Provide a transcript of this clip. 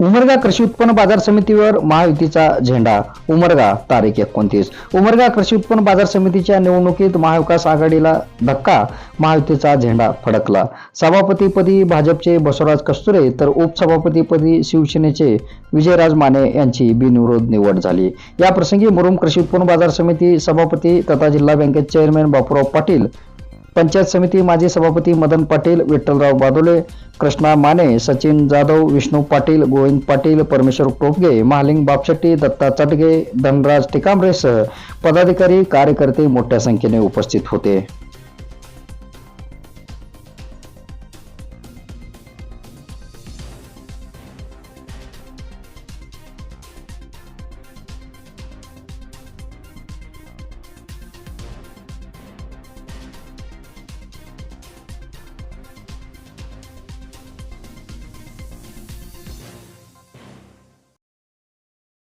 उमरगा कृषी उत्पन्न बाजार समितीवर महायुतीचा झेंडा. उमरगा तारीख एकोणतीस. उमरगा कृषी उत्पन्न बाजार समितीच्या निवडणुकीत महाविकास आघाडीला धक्का महायुतीचा झेंडा फडकला. सभापतीपदी भाजपचे बसवराज कस्तुरे तर उपसभापतीपदी शिवसेनेचे विजयराज माने यांची बिनविरोध निवड झाली. या प्रसंगी मुरुम कृषी उत्पन्न बाजार समिती सभापती तथा जिल्हा बँकेचे चेअरमॅन बापूराव पाटील पंचायत समिती माजी सभापती मदन पाटील विठ्ठलराव बादोले कृष्णा माने सचिन जाधव विष्णू पाटील गोविंद पाटील परमेश्वर टोपगे महालिंग बापशेट्टी दत्ता चटगे धनराज टिकांबरेसह पदाधिकारी कार्यकर्ते मोठ्या संख्येने उपस्थित होते.